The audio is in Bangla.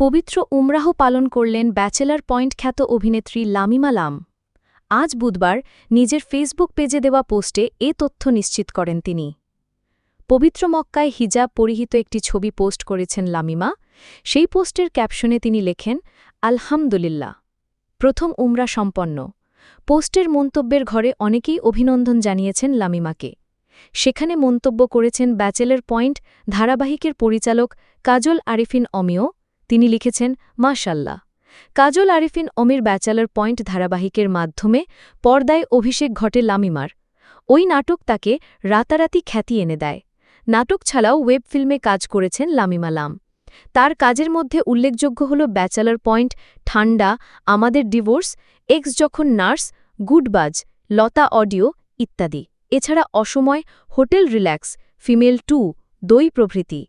পবিত্র উমরাহ পালন করলেন ব্যাচেলার পয়েন্ট খ্যাত অভিনেত্রী লামিমা লাম। আজ বুধবার নিজের ফেসবুক পেজে দেওয়া পোস্টে এ তথ্য নিশ্চিত করেন তিনি। পবিত্র মক্কায় হিজাব পরিহিত একটি ছবি পোস্ট করেছেন লামিমা। সেই পোস্টের ক্যাপশনে তিনি লেখেন, আলহামদুলিল্লাহ, প্রথম উমরা সম্পন্ন। পোস্টের মন্তব্যের ঘরে অনেকেই অভিনন্দন জানিয়েছেন লামিমাকে। সেখানে মন্তব্য করেছেন ব্যাচেলার পয়েন্ট ধারাবাহিকের পরিচালক কাজল আরিফিন অমিয় তিনি লিখেছেন, মাশাল্লাহ। কাজল আরিফিন অমির ব্যাচেলার পয়েন্ট ধারাবাহিকের মাধ্যমে পর্দায় অভিষেক ঘটে লামিমার। ওই নাটক তাকে রাতারাতি খ্যাতি এনে দেয়। নাটক ছাড়াও ওয়েব ফিল্মে কাজ করেছেন লামিমা লাম। তার কাজের মধ্যে উল্লেখযোগ্য হল ব্যাচেলার পয়েন্ট ঠান্ডা আমাদের ডিভোর্স এক্স যখন নার্স গুডবাজ লতা অডিও ইত্যাদি। এছাড়া অসময় হোটেল রিল্যাক্স ফিমেল টু দই প্রভৃতি